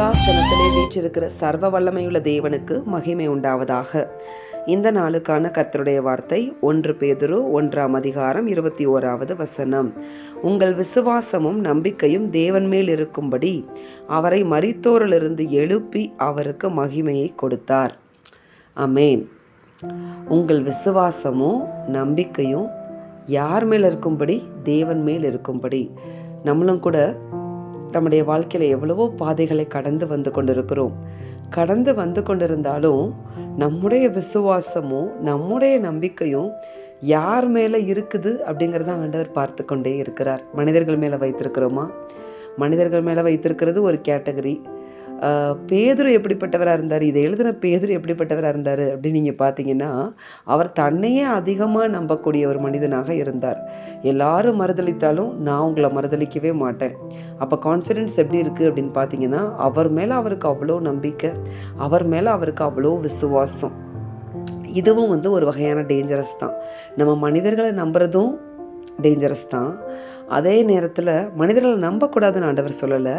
வீற்றிருக்கிற சர்வ வல்லமையுள்ள தேவனுக்கு மகிமை உண்டாவதாக. இந்த நாளுக்கான கர்த்தருடைய வார்த்தை ஒன்று பேதுரு ஒன்றாம் அதிகாரம் இருபத்தி ஓராவது வசனம். உங்கள் விசுவாசமும் நம்பிக்கையும் தேவன் மேல் இருக்கும்படி அவரை மரித்தோரிலிருந்து எழுப்பி அவருக்கு மகிமையை கொடுத்தார். அமேன் உங்கள் விசுவாசமும் நம்பிக்கையும் யார் மேல் இருக்கும்படி? தேவன் மேல் இருக்கும்படி. நம்மளும் கூட நம்முடைய வாழ்க்கையில் எவ்வளவோ பாதைகளை கடந்து வந்து கொண்டிருக்கிறோம். கடந்து வந்து கொண்டிருந்தாலும் நம்முடைய விசுவாசமும் நம்முடைய நம்பிக்கையும் யார் மேலே இருக்குது அப்படிங்கிறத ஆண்டவர் பார்த்து கொண்டே இருக்கிறார். மனிதர்கள் மேலே வைத்திருக்கிறோமா? மனிதர்கள் மேலே வைத்திருக்கிறது ஒரு கேட்டகரி. பேதுரு எப்படிப்பட்டவராக இருந்தார்? இதை எழுதின பேதுரு எப்படிப்பட்டவராக இருந்தார்? அப்படின்னு நீங்கள் பார்த்தீங்கன்னா அவர் தன்னையே அதிகமாக நம்பக்கூடிய ஒரு மனிதனாக இருந்தார். எல்லாரும் மறுதளித்தாலும் நான் உங்களை மறுதளிக்கவே மாட்டேன். அப்போ கான்ஃபிடென்ஸ் எப்படி இருக்குது அப்படின்னு பார்த்தீங்கன்னா அவர் மேலே அவருக்கு அவ்வளோ நம்பிக்கை அவர் மேலே அவருக்கு அவ்வளோ விசுவாசம். இதுவும் வந்து ஒரு வகையான டேஞ்சரஸ் தான். நம்ம மனிதர்களை நம்புறதும் டேஞ்சரஸ் தான். அதே நேரத்தில் மனிதர்களை நம்பக்கூடாதுன்னு ஆண்டவர் சொல்லலை.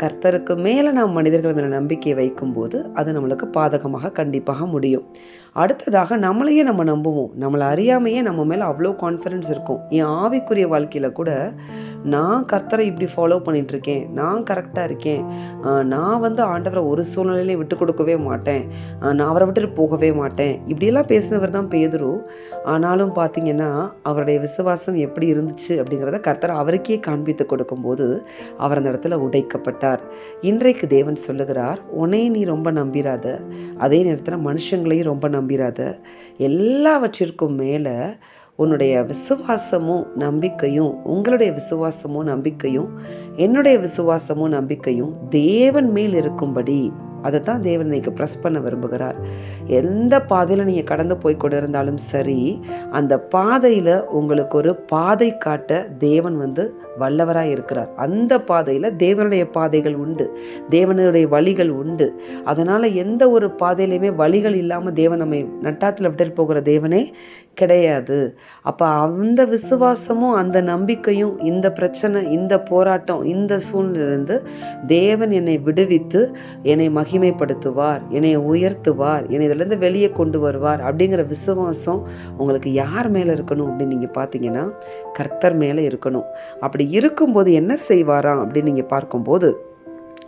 கர்த்தருக்கு மேலே நாம் மனிதர்கள் மேலே நம்பிக்கையை வைக்கும்போது அது நம்மளுக்கு பாதகமாக கண்டிப்பாக முடியும். அடுத்ததாக நம்மளையே நம்ம நம்புவோம். நம்மளை அறியாமையே நம்ம மேலே அவ்வளோ கான்ஃபிடென்ஸ் இருக்கும். என் ஆவிக்குரிய வாழ்க்கையில் கூட நான் கர்த்தரை இப்படி ஃபாலோ பண்ணிகிட்ருக்கேன் நான் கரெக்டாக இருக்கேன். நான் வந்து ஆண்டவரை ஒரு சூழ்நிலையிலையும் விட்டு கொடுக்கவே மாட்டேன். நான் அவரை விட்டுட்டு போகவே மாட்டேன். இப்படியெல்லாம் பேசினவர் தான் பேதுரு. ஆனாலும் பார்த்தீங்கன்னா அவருடைய விசுவாசம் எப்படி இருந்துச்சு அப்படிங்கிறத கர்த்தர் அவருக்கே காண்பித்து கொடுக்கும்போது அவர் அந்த இடத்துல உடைக்கப்பட்டார். இன்றைக்கு தேவன் சொல்லுகிறார் உன்னை நீ ரொம்ப நம்பிராத. அதே நேரத்தில் மனுஷங்களையும் ரொம்ப நம்பிராத. எல்லாவற்றிற்கும் மேலே உன்னுடைய விசுவாசமும் நம்பிக்கையும் உங்களுடைய விசுவாசமும் நம்பிக்கையும் என்னுடைய விசுவாசமும் நம்பிக்கையும் தேவன் மேல் இருக்கும்படி அதை தான் தேவன் இன்னைக்கு ப்ரெஸ் பண்ண விரும்புகிறார். எந்த பாதையில் நீங்கள் கடந்து போய் கொண்டு இருந்தாலும் சரி அந்த பாதையில் உங்களுக்கு ஒரு பாதை காட்ட தேவன் வந்து வல்லவராக இருக்கிறார். அந்த பாதையில் தேவனுடைய பாதைகள் உண்டு. தேவனுடைய வழிகள் உண்டு. அதனால் எந்த ஒரு பாதையிலையுமே வழிகள் இல்லாமல் தேவன் நம்மை நட்டாத்தில் விட்டு போகிற தேவனே கிடையாது. அப்போ அந்த விசுவாசமும் அந்த நம்பிக்கையும் இந்த பிரச்சனை இந்த போராட்டம் இந்த சூழ்நிலிருந்து தேவன் என்னை விடுவித்து என்னை மகிமைப்படுத்துவார் என்னை உயர்த்துவார் என்னை இதிலேருந்து வெளியே கொண்டு வருவார் அப்படிங்கிற விசுவாசம் உங்களுக்கு யார் மேலே இருக்கணும் அப்படின்னு நீங்கள் பார்த்தீங்கன்னா கர்த்தர் மேலே இருக்கணும். அப்படி இருக்கும்போது என்ன செய்வாராம் அப்படின்னு நீங்கள் பார்க்கும்போது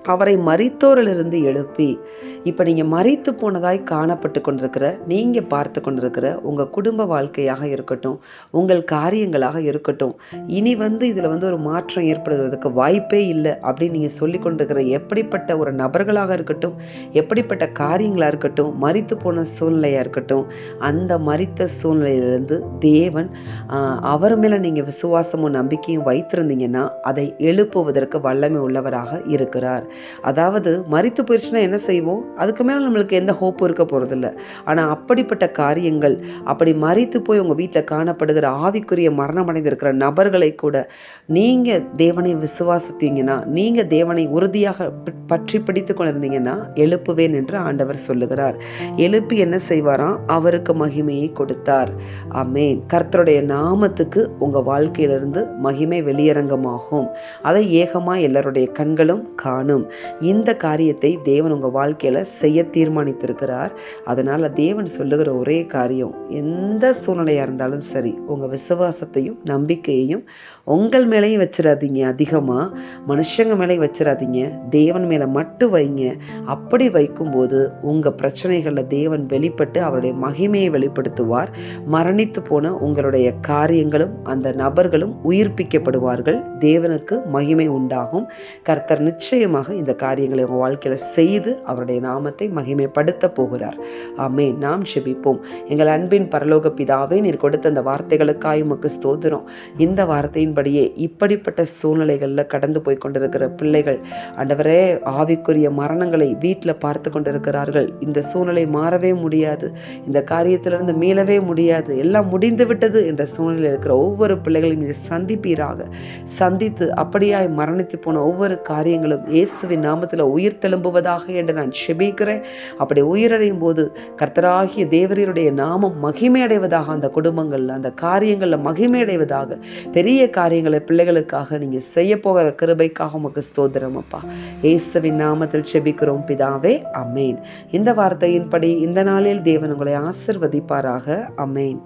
அவரை மறித்தோரிலிருந்து எழுப்பி இப்போ நீங்கள் மறித்து போனதாய் காணப்பட்டு கொண்டிருக்கிற நீங்கள் பார்த்து கொண்டிருக்கிற உங்கள் குடும்ப வாழ்க்கையாக இருக்கட்டும் உங்கள் காரியங்களாக இருக்கட்டும் இனி வந்து இதில் வந்து ஒரு மாற்றம் ஏற்படுகிறதுக்கு வாய்ப்பே இல்லை அப்படின்னு நீங்கள் சொல்லி கொண்டிருக்கிற எப்படிப்பட்ட ஒரு நபர்களாக இருக்கட்டும் எப்படிப்பட்ட காரியங்களாக இருக்கட்டும் மறித்து போன சூழ்நிலையாக இருக்கட்டும் அந்த மறித்த சூழ்நிலையிலிருந்து தேவன் அவர் மேலே நீங்கள் விசுவாசமும் நம்பிக்கையும் வைத்திருந்தீங்கன்னா அதை எழுப்புவதற்கு வல்லமை உள்ளவராக இருக்கிறார். அதாவது மறித்து போயிடுச்சுன்னா என்ன செய்வோம்? அதுக்கு மேலே நம்மளுக்கு எந்த ஹோப்பும் இருக்க போகிறதில்ல ஆனால் அப்படிப்பட்ட காரியங்கள் அப்படி மறித்து போய் உங்கள் வீட்டில் காணப்படுகிற ஆவிக்குரிய மரணம் அடைந்திருக்கிற நபர்களை கூட நீங்கள் தேவனை விசுவாசித்தீங்கன்னா நீங்கள் தேவனை உறுதியாக பற்றி பிடித்து கொண்டிருந்தீங்கன்னா எழுப்புவேன் என்று ஆண்டவர் சொல்லுகிறார். எழுப்பி என்ன செய்வாராம்? அவருக்கு மகிமையை கொடுத்தார். அமேன் கர்த்தருடைய நாமத்துக்கு உங்கள் வாழ்க்கையிலிருந்து மகிமை வெளியரங்கமாகும். அதை ஏகமாக எல்லாருடைய கண்களும் காணும். இந்த காரியத்தை தேவன் உங்கள் வாழ்க்கையில் செய்ய தீர்மானித்திருக்கிறார். அதனால் தேவன் சொல்லுகிற ஒரே காரியம் எந்த சூழ்நிலையாக இருந்தாலும் சரி உங்கள் விசுவாசத்தையும் நம்பிக்கையையும் உங்கள் மேலேயும் வச்சிடாதீங்க அதிகமாக மனுஷங்க மேலே வச்சிடாதீங்க தேவன் மேலே மட்டும் வைங்க. அப்படி வைக்கும்போது உங்கள் பிரச்சனைகளில் தேவன் வெளிப்பட்டு அவருடைய மகிமையை வெளிப்படுத்துவார். மரணித்து போன உங்களுடைய காரியங்களும் அந்த நபர்களும் உயிர்ப்பிக்கப்படுவார்கள். தேவனுக்கு மகிமை உண்டாகும். கர்த்தர் நிச்சயமாக இந்த காரியங்களை உங்கள் வாழ்க்கையில் செய்து அவருடைய நாமத்தை மகிமைப்படுத்த போகிறார். ஆமே நாம் செபிப்போம் எங்கள் அன்பின் பரலோக பிதாவே நீர் கொடுத்த அந்த வார்த்தைகளுக்காய் உமக்கு ஸ்தோத்திரம். இந்த வார்த்தையின்படியே இப்படிப்பட்ட சூழ்நிலைகளில் கடந்து போய் கொண்டிருக்கிற பிள்ளைகள் ஆண்டவரே ஆவிக்குரிய மரணங்களை வீட்டில் பார்த்து கொண்டிருக்கிறார்கள். இந்த சூழ்நிலை மாறவே முடியாது. இந்த காரியத்திலிருந்து மீளவே முடியாது. எல்லாம் முடிந்து விட்டது என்ற சூழ்நிலையில் இருக்கிற ஒவ்வொரு பிள்ளைகளையும் நீர் சந்திப்பீராக. சந்தித்து அப்படியாய் மரணித்து போன ஒவ்வொரு காரியங்களும் இயேசு இயேசுவின் நாமத்தில் உயிர் தெலும்புவதாக என்று நான் செபிக்கிறேன். அப்படி உயிரடையும் போது கர்த்தராகிய தேவரீருடைய நாமம் மகிமை அடைவதாக அந்த குடும்பங்களில் அந்த காரியங்களில் மகிமை அடைவதாக பெரிய காரியங்களை பிள்ளைகளுக்காக நீங்கள் செய்ய போகிற கிருபைக்காக உமக்கு ஸ்தோத்திரம் அப்பா. இயேசுவின் நாமத்தில் செபிக்கிறோம் பிதாவே அமேன். இந்த வார்த்தையின்படி இந்த நாளில் தேவன் உங்களை ஆசிர்வதிப்பாராக அமேன்.